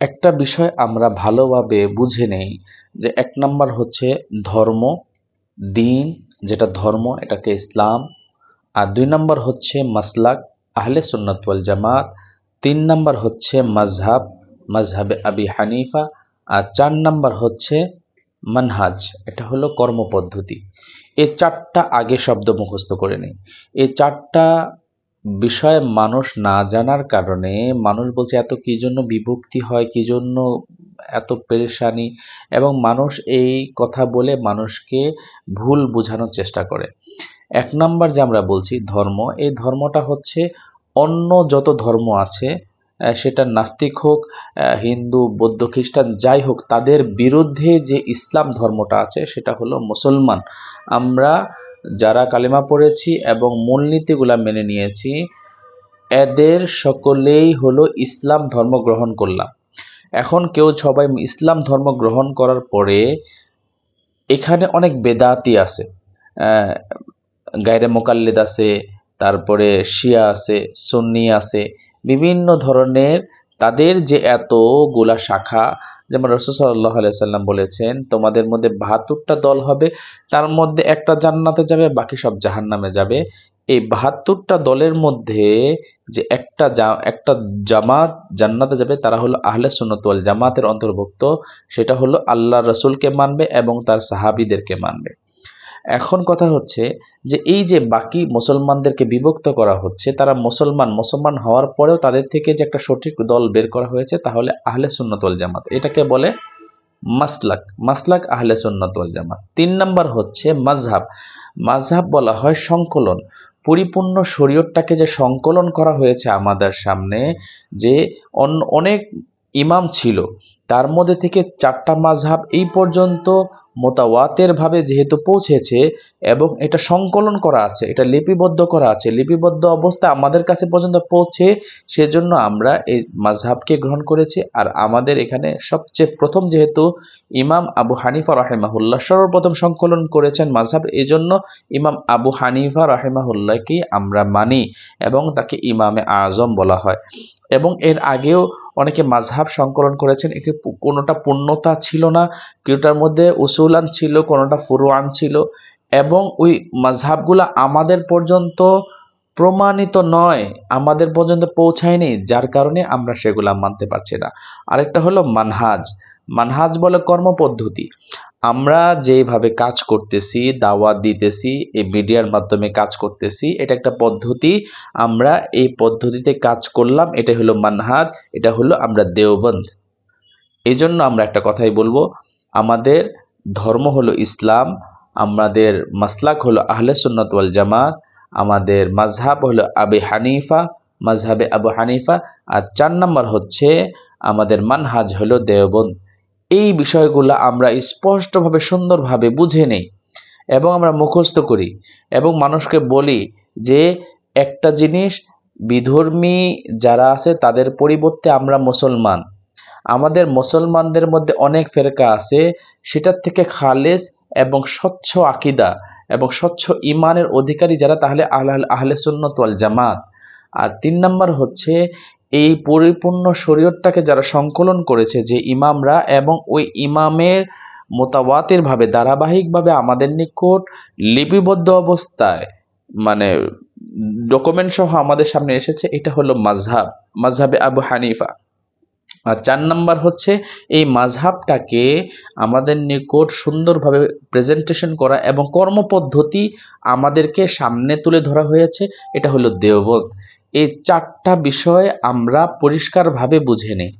একটা বিষয় আমরা ভালোভাবে বুঝে নেই, যে এক নাম্বার হচ্ছে ধর্ম, দিন, যেটা ধর্ম, এটাকে ইসলাম। আর দুই নম্বর হচ্ছে মাসলাক, আহলে সুন্নতওয়াল জামাত। তিন নম্বর হচ্ছে মাজহাব মাজহাবে আবি হানিফা। আর চার নম্বর হচ্ছে মানহাজ, এটা হলো কর্মপদ্ধতি। এই চারটা আগে শব্দ মুখস্থ করে নেই। এই চারটা বিষয়ে মানুষ না জানার কারণে মানুষ বলছে, এত কি জন্য বিভক্তি হয়? কি জন্য এত পেরেশানি? এবং মানুষ এই কথা বলে মানুষকে ভুল বোঝানোর চেষ্টা করে। এক নাম্বার যে আমরা বলছি ধর্ম, এই ধর্মটা হচ্ছে অন্য যত ধর্ম আছে সেটা নাস্তিক হোক হিন্দু, বৌদ্ধ, খ্রিস্টান, যাই হোক, তাদের বিরুদ্ধে যে ইসলাম ধর্মটা আছে, সেটা হলো মুসলমান। আমরা যারা কালিমা পড়েছি এবং মূলনীতিগুলা মেনে নিয়েছি, এদের সকলেই হলো ইসলাম ধর্ম গ্রহণ করলাম। এখন কেউ সবাই ইসলাম ধর্ম গ্রহণ করার পরে এখানে অনেক বেদাতি আছে। গায়রে মোকাল্লিদ আছে, তারপরে শিয়া আছে, সুন্নি আছে বিভিন্ন ধরনের তাদের যে এতগুলা শাখা, যেমন রসুল সাল্লাহ সাল্লাম বলেছেন, তোমাদের মধ্যে বাহাত্তরটা দল হবে, তার মধ্যে একটা জান্নাতে যাবে, বাকি সব জাহান নামে যাবে। এই বাহাত্তরটা দলের মধ্যে যে একটা একটা জামাত জান্নাতে যাবে, তারা হলো আহলে সুন্নতওয়াল জামাতের অন্তর্ভুক্ত, সেটা হলো আল্লাহ রসুলকে মানবে এবং তার সাহাবিদেরকে মানবে। এখন কথা হচ্ছে যে এই যে বাকি মুসলমানদেরকে বিভক্ত করা হচ্ছে, তারা মুসলমান মুসলমান হওয়ার পরেও তাদের থেকে যে একটা সঠিক দল বের করা হয়েছে, তাহলে আহলে সুন্নতল জামাত। এটাকে বলে মাসলাক মাসলাক আহলে সুন্নতল জামাত। তিন নাম্বার হচ্ছে মাজহাব মাজহাব বলা হয় সংকলন। পরিপূর্ণ শরীয়তটাকে যে সংকলন করা হয়েছে আমাদের সামনে, যে অনেক ইমাম ছিল তার মধ্যে থেকে চারটা মাঝহাব এই পর্যন্ত মোতাওয়াতের ভাবে যেহেতু পৌঁছেছে এবং এটা সংকলন করা আছে, এটা লিপিবদ্ধ করা আছে, লিপিবদ্ধ অবস্থা আমাদের কাছে পর্যন্ত পৌঁছে, সেজন্য আমরা এই মাঝহাবকে গ্রহণ করেছি। আর আমাদের এখানে সবচেয়ে প্রথম যেহেতু ইমাম আবু হানিফা রাহেমাহুল্লাহ সর্বপ্রথম সংকলন করেছেন মাঝহাব এই জন্য ইমাম আবু হানিফা রাহেমাহুল্লাহকে আমরা মানি এবং তাকে ইমামে আজম বলা হয়। এবং এর আগেও অনেকে মাঝহাব সংকলন করেছেন একে কোনোটা পূর্ণতা ছিল না, কেউটার মধ্যে উসুলান ছিল, কোনোটা ফুরুয়ান ছিল। এবং ওই মাঝহাবগুলো আমাদের পর্যন্ত প্রমাণিত নয়, আমাদের পর্যন্ত পৌঁছায়নি, যার কারণে আমরা সেগুলা মানতে পারছি না। আরেকটা হলো মানহাজ। মানহাজ বলে কর্মপদ্ধতি। আমরা যেভাবে কাজ করতেছি, দাওয়াত দিতেছি, এই মিডিয়ার মাধ্যমে কাজ করতেছি, এটা একটা পদ্ধতি। আমরা এই পদ্ধতিতে কাজ করলাম এটা হলো মানহাজ, এটা হলো আমরা দেওবন্দ। এই জন্য আমরা একটা কথাই বলব, আমাদের ধর্ম হলো ইসলাম, আমাদের মাসলাক হলো আহলে সুন্নত ওয়াল জামাত, আমাদের মাঝহাব হলো আবে হানিফা মাঝহাবে আবু হানিফা, আর চার নম্বর হচ্ছে আমাদের মানহাজ হলো দেওবন্দ। এই বিষয়গুলো আমরা স্পষ্টভাবে, সুন্দরভাবে বুঝে নেই এবং আমরা মুখস্থ করি এবং মানুষকে বলি যে একটা জিনিস, বিধর্মী যারা আছে তাদের পরিবর্তে আমরা মুসলমান। আমাদের মুসলমানদের মধ্যে অনেক ফেরকা আছে। সেটার থেকে খালেস এবং স্বচ্ছ আকিদা এবং স্বচ্ছ ইমানের অধিকারী যারা, তাহলে আহ আহলে সুন্নত জামাত। আর তিন নম্বর হচ্ছে, এই পরিপূর্ণ শরীয়তটাকে যারা সংকলন করেছে, যে ইমামরা এবং ওই ইমামের মোতাবাতের ভাবে, ধারাবাহিকভাবে আমাদের নিকট লিপিবদ্ধ অবস্থায় মানে ডকুমেন্ট সহ আমাদের সামনে এসেছে, এটা হলো মাঝহাব মাঝহাবে আবু হানিফা। আর চার নাম্বার হচ্ছে, এই মাঝহাবটাকে আমাদের নিকট সুন্দরভাবে প্রেজেন্টেশন করা এবং কর্মপদ্ধতি আমাদেরকে সামনে তুলে ধরা হয়েছে, এটা হলো দেওবন্দ। এই চারটা বিষয় আমরা পরিষ্কারভাবে বুঝে নিই।